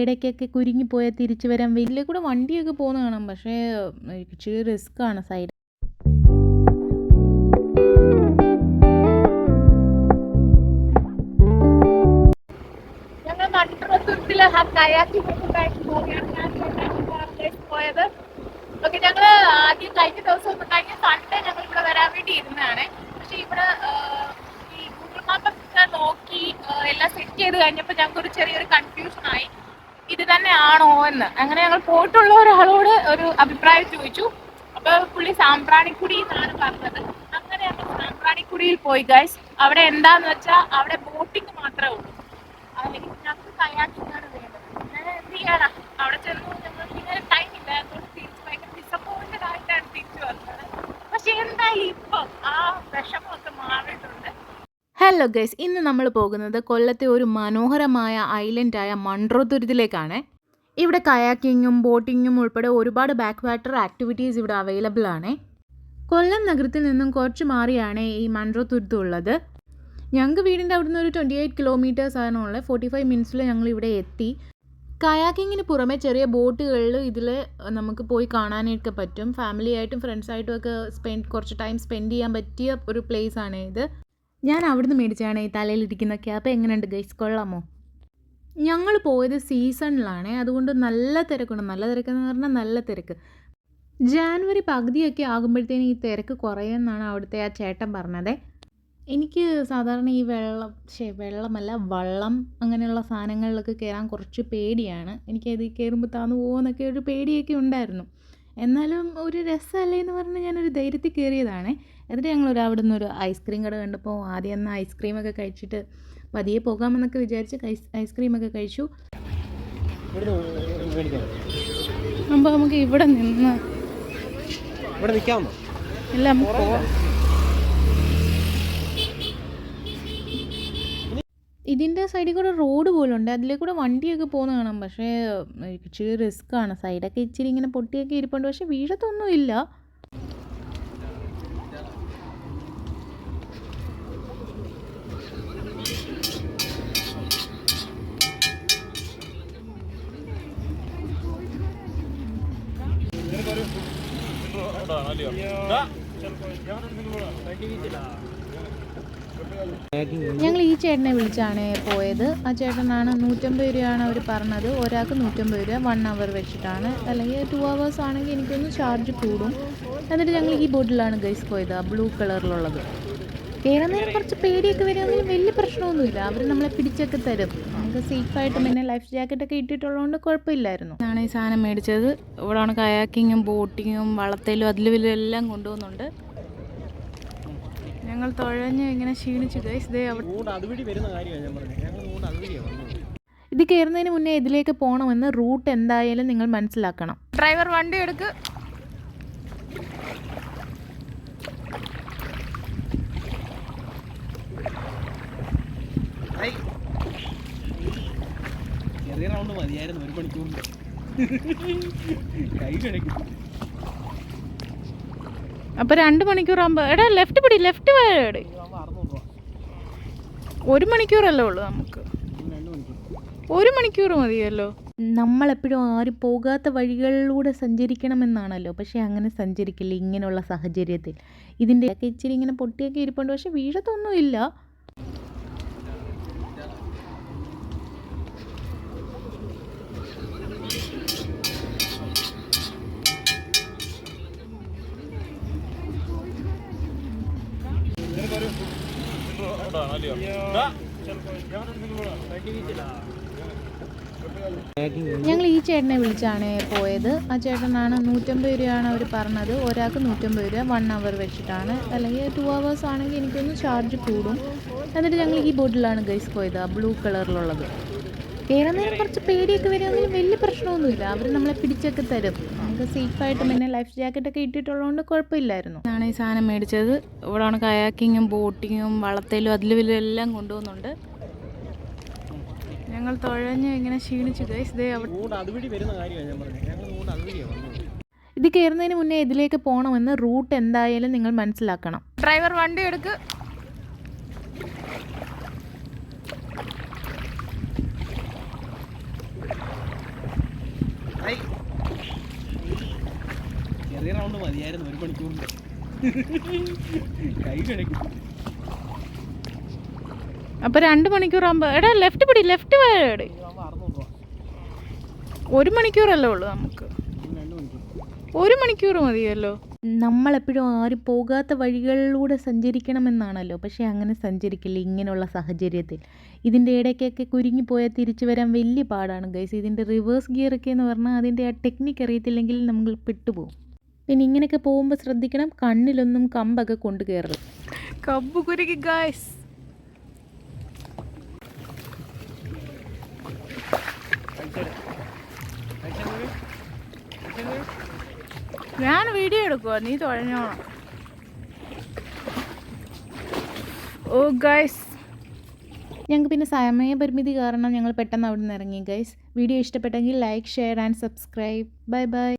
ഇടയ്ക്കൊക്കെ കുരുങ്ങിപ്പോയാൽ തിരിച്ചു വരാൻ വലിയ കൂടെ വണ്ടിയൊക്കെ പോകുന്ന കാണാം. പക്ഷേ ഇച്ചിരി ആണ് സൈഡ് ചേട്ടനാണ് പോയത്. ഓക്കെ ഞങ്ങൾ ആദ്യം കഴിഞ്ഞ ദിവസം കഴിഞ്ഞ സൺഡേ ഞങ്ങൾ ഇവിടെ വരാൻ വേണ്ടി ഇരുന്നതാണ്. പക്ഷെ ഇവിടെ ഈ ഗൂഗിൾ മാപ്പ് നോക്കി എല്ലാം സെറ്റ് ചെയ്ത് കഴിഞ്ഞപ്പോൾ ഞങ്ങൾക്ക് ഒരു ചെറിയൊരു കൺഫ്യൂഷൻ ആയി. ഇത് തന്നെയാണോ എന്ന്. അങ്ങനെ ഞങ്ങൾ പോയിട്ടുള്ള ഒരാളോട് ഒരു അഭിപ്രായം ചോദിച്ചു. അപ്പൊ പുള്ളി സാമ്പ്രാണിക്കുടി എന്നാണ് പറഞ്ഞത്. അങ്ങനെ ഞങ്ങൾ സാമ്പ്രാണിക്കുടിയിൽ പോയി ഗൈസ് അവിടെ എന്താന്ന് വെച്ചാൽ അവിടെ ബോട്ടിംഗ് മാത്രമേ ഉള്ളൂ. അല്ലെങ്കിൽ ഞങ്ങൾക്ക് കയാക്കിംഗ് ആണ് വേണ്ടത് ഞാൻ എന്ത് ചെയ്യാനാ അവിടെ ചെന്നു ഞങ്ങൾ പിന്നെ ടൈം ഇല്ല അതുകൊണ്ട് തിരിച്ച് ഭയങ്കര ഡിസപ്പോയിന്റഡ് ആയിട്ടാണ് തിരിച്ചു വന്നത് പക്ഷെ എന്തായാലും ഇപ്പം ആ വിഷമമൊക്കെ മാറിയിട്ടുണ്ട് ഹലോ ഗൈസ് ഇന്ന് നമ്മൾ പോകുന്നത് കൊല്ലത്തെ ഒരു മനോഹരമായ ഐലൻഡായ മൺട്രോതുരുത്തിലേക്കാണ് ഇവിടെ കയാക്കിങ്ങും ബോട്ടിങ്ങും ഉൾപ്പെടെ ഒരുപാട് ബാക്ക് വാട്ടർ ആക്ടിവിറ്റീസ് ഇവിടെ അവൈലബിൾ ആണ്. കൊല്ലം നഗരത്തിൽ നിന്നും കുറച്ച് മാറിയാണ് ഈ മൺട്രോതുരുത്ത് ഉള്ളത്. ഞങ്ങൾക്ക് വീടിന്റെ അവിടുന്ന് ഒരു ട്വന്റി എയ്റ്റ് കിലോമീറ്റേഴ്സ് ആണ് ഉള്ളത്. ഫോർട്ടി ഫൈവ് മിനിറ്റ്സിൽ ഞങ്ങൾ ഇവിടെ എത്തി. കയാക്കിങ്ങിന് പുറമെ ചെറിയ ബോട്ടുകളിൽ ഇതിൽ നമുക്ക് പോയി കാണാനൊക്കെ പറ്റും. ഫാമിലിയായിട്ടും ഫ്രണ്ട്സായിട്ടും ഒക്കെ സ്പെൻഡ് കുറച്ച് ടൈം സ്പെൻഡ് ചെയ്യാൻ പറ്റിയ ഒരു പ്ലേസ് ആണ് ഇത്. ഞാൻ അവിടുന്ന് മേടിച്ചാണ് ഈ തലയിലിരിക്കുന്ന ക്യാപ്പ് എങ്ങനെയുണ്ട് ഗൈസ് കൊള്ളാമോ? ഞങ്ങൾ പോയത് സീസണിലാണ് അതുകൊണ്ട് നല്ല തിരക്കുണ്ട്. നല്ല തിരക്കെന്ന് പറഞ്ഞാൽ നല്ല തിരക്ക്. ജാനുവരി പകുതിയൊക്കെ ആകുമ്പോഴത്തേനും ഈ തിരക്ക് കുറയുമെന്നാണ് അവിടുത്തെ ആ ചേട്ടൻ പറഞ്ഞത്. എനിക്ക് സാധാരണ ഈ വെള്ളം ശേ വെള്ളമല്ല വള്ളം അങ്ങനെയുള്ള സാധനങ്ങളിലൊക്കെ കയറാൻ കുറച്ച് പേടിയാണ്. എനിക്കത് കയറുമ്പോൾ താന്നു പോകുമെന്നൊക്കെ ഒരു പേടിയൊക്കെ ഉണ്ടായിരുന്നു. എന്നാലും ഒരു രസമല്ലേ എന്ന് പറഞ്ഞ് ഞാനൊരു ധൈര്യത്തിൽ കയറിയതാണ്. എന്നിട്ട് ഞങ്ങൾ അവിടെ നിന്ന് ഒരു ഐസ്ക്രീം കട കണ്ടപ്പോൾ ആദ്യം എന്നാൽ ഐസ്ക്രീം ഒക്കെ കഴിച്ചിട്ട് പതിയെ പോകാമെന്നൊക്കെ വിചാരിച്ച് ഐസ്ക്രീം ഒക്കെ കഴിച്ചു. അപ്പോൾ നമുക്ക് ഇവിടെ നിന്ന് ഇവിടെ ഇല്ല നമുക്ക് പോവാം. ഇതിന്റെ സൈഡിൽ കൂടെ റോഡ് പോലും ഉണ്ട് അതിലേ കൂടെ വണ്ടിയൊക്കെ പോകുന്ന കാണാം. പക്ഷേ ഇച്ചിരി റിസ്ക് ആണ്. സൈഡൊക്കെ ഇച്ചിരി ഇങ്ങനെ പൊട്ടിയൊക്കെ ഇരിപ്പുണ്ട്. പക്ഷേ വീഴത്തൊന്നും ഇല്ല ഞങ്ങൾ ഈ ചേട്ടനെ വിളിച്ചാണ് പോയത്. ആ ചേട്ടനാണ് നൂറ്റമ്പത് രൂപയാണ് അവർ പറഞ്ഞത്. ഒരാൾക്ക് നൂറ്റമ്പത് രൂപ വൺ അവർ വെച്ചിട്ടാണ്. അല്ലെങ്കിൽ ടു അവേഴ്സ് ആണെങ്കിൽ എനിക്കൊന്ന് ചാർജ് കൂടും. എന്നിട്ട് ഞങ്ങൾ ഈ ബോട്ടിലാണ് ഗൈസ് പോയത്. ആ ബ്ലൂ കളറിലുള്ളത് കയറുന്നതിന് കുറച്ച് പേടിയൊക്കെ വരുമെങ്കിലും വലിയ പ്രശ്നമൊന്നുമില്ല. അവർ നമ്മളെ പിടിച്ചൊക്കെ തരും. നമുക്ക് സേഫായിട്ട് പിന്നെ ലൈഫ് ജാക്കറ്റൊക്കെ ഇട്ടിട്ടുള്ളതുകൊണ്ട് കുഴപ്പമില്ലായിരുന്നു. ഞാൻ ഈ സാധനം മേടിച്ചത്. ഇവിടെയാണ് കയാക്കിങ്ങും ബോട്ടിങ്ങും വളത്തലും അതിലും എല്ലാം കൊണ്ടുപോകുന്നുണ്ട്. ഞങ്ങൾ തുഴഞ്ഞ് ഇങ്ങനെ ക്ഷീണിച്ചു ഗൈസ് ദേ അവിടെ റോഡ് അതുവഴി വരുന്ന കാര്യമാണ് ഞാൻ പറഞ്ഞത്. ഞങ്ങൾ റോഡ് അതുവഴിയാണ് വന്നത്. ഇത് കയറുന്നതിന് മുന്നേ ഇതിലേക്ക് പോകണമെന്ന് റൂട്ട് എന്തായാലും നിങ്ങൾ മനസ്സിലാക്കണം. ഡ്രൈവർ വണ്ടി എടുക്ക്. ചെറിയ റൗണ്ട് മതിയായിരുന്നു ഒരു മണിക്കൂറിന്റെ കൈ കിടക്കും അപ്പൊ രണ്ട് മണിക്കൂർ ആകുമ്പോ എടാ ലെഫ്റ്റ് പിടി ലെഫ്റ്റ് പോയാടി ഒരു മണിക്കൂറല്ലേ ഉള്ളൂ നമുക്ക്. ഒരു മണിക്കൂർ മതിയല്ലോ. നമ്മളെപ്പോഴും ആരും പോകാത്ത വഴികളിലൂടെ സഞ്ചരിക്കണമെന്നാണല്ലോ. പക്ഷേ അങ്ങനെ സഞ്ചരിക്കില്ല ഇങ്ങനെയുള്ള സാഹചര്യത്തിൽ. ഇതിന്റെ ഇച്ചിരി ഇങ്ങനെ പൊട്ടിയൊക്കെ ഇരിപ്പുണ്ട്. പക്ഷെ വീഴത്തൊന്നുമില്ല. ഞങ്ങൾ ഈ ചേട്ടനെ വിളിച്ചാണ് പോയത്. ആ ചേട്ടനാണ് നൂറ്റമ്പത് രൂപയാണ് അവർ പറഞ്ഞത്. ഒരാൾക്ക് നൂറ്റമ്പത് രൂപ വൺ അവർ വെച്ചിട്ടാണ്. അല്ലെങ്കിൽ ടു അവേഴ്സ് ആണെങ്കിൽ എനിക്കൊന്ന് ചാർജ് കൂടും. എന്നിട്ട് ഞങ്ങൾ ഈ ബോട്ടിലാണ് ഗൈസ് പോയത്. ബ്ലൂ കളറിലുള്ളത് കയറുന്നതിന് കുറച്ച് പേടിയൊക്കെ വരുമെങ്കിലും വലിയ പ്രശ്നമൊന്നുമില്ല. അവർ നമ്മളെ പിടിച്ചൊക്കെ തരും. നമുക്ക് സേഫായിട്ട് പിന്നെ ലൈഫ് ജാക്കറ്റൊക്കെ ഇട്ടിട്ടുള്ളതുകൊണ്ട് കുഴപ്പമില്ലായിരുന്നു. ഞാൻ ഈ സാധനം മേടിച്ചത്. ഇവിടെയാണ് കയാക്കിങ്ങും ബോട്ടിങ്ങും വളർത്തലും അതിലും ഇതിലും എല്ലാം കൊണ്ടുപോകുന്നുണ്ട് ഞങ്ങൾ തുഴഞ്ഞ് ഇങ്ങനെ ക്ഷീണിച്ചു. ഗൈസ് ദേ അവിടെ റോഡ് വരുന്ന കാര്യമാണ് ഞാൻ പറഞ്ഞത്. ഞങ്ങൾ റോഡ് അതുവഴിയാണ് വന്നത് ഇത് കയറുന്നതിന് മുന്നേ ഇതിലേക്ക് പോകണമെന്ന് റൂട്ട് എന്തായാലും നിങ്ങൾ മനസ്സിലാക്കണം. ഡ്രൈവർ വണ്ടി എടുക്ക് ചെറിയ മതിയായിരുന്നു ഒരു മണിക്കൂറിന്റെ. കൈ കിടക്കും അപ്പോൾ രണ്ട് മണിക്കൂറാകുമ്പോൾ എടാ ലെഫ്റ്റ് പിടി ലെഫ്റ്റ് വയട് ഒരു മണിക്കൂറല്ലേ ഉള്ളൂ നമുക്ക്. മണിക്കൂർ. ഒരു മണിക്കൂർ മതിയല്ലോ. നമ്മളെപ്പോഴും ആരും പോകാത്ത വഴികളിലൂടെ സഞ്ചരിക്കണമെന്നാണല്ലോ. പക്ഷേ അങ്ങനെ സഞ്ചരിക്കില്ല ഇങ്ങനെയുള്ള സാഹചര്യത്തിൽ. ഇതിന്റെ ഇടയ്ക്കൊക്കെ കുരുങ്ങിപ്പോയാൽ തിരിച്ചു വരാൻ വലിയ പാടാണ് ഗൈസ് ഇതിന്റെ റിവേഴ്സ് ഗിയറൊക്കെ എന്ന് പറഞ്ഞാൽ അതിന്റെ ആ ടെക്നിക്ക് അറിയത്തില്ലെങ്കിൽ നമ്മൾ പെട്ടുപോകും. പിന്നെ ഇങ്ങനെയൊക്കെ പോകുമ്പോൾ ശ്രദ്ധിക്കണം കണ്ണിലൊന്നും കമ്പൊക്കെ കൊണ്ടു കയറരുത് കമ്പ് കുരുക്കി ഗൈസ് ഞാൻ വീഡിയോ എടുക്കുവോ നീ തുഴഞ്ഞോണം ഓ ഗൈസ് ഞങ്ങൾക്ക് പിന്നെ സമയപരിമിതി കാരണം ഞങ്ങൾ പെട്ടെന്ന് അവിടെ നിന്ന് ഇറങ്ങി ഗൈസ് വീഡിയോ ഇഷ്ടപ്പെട്ടെങ്കിൽ like share and subscribe bye bye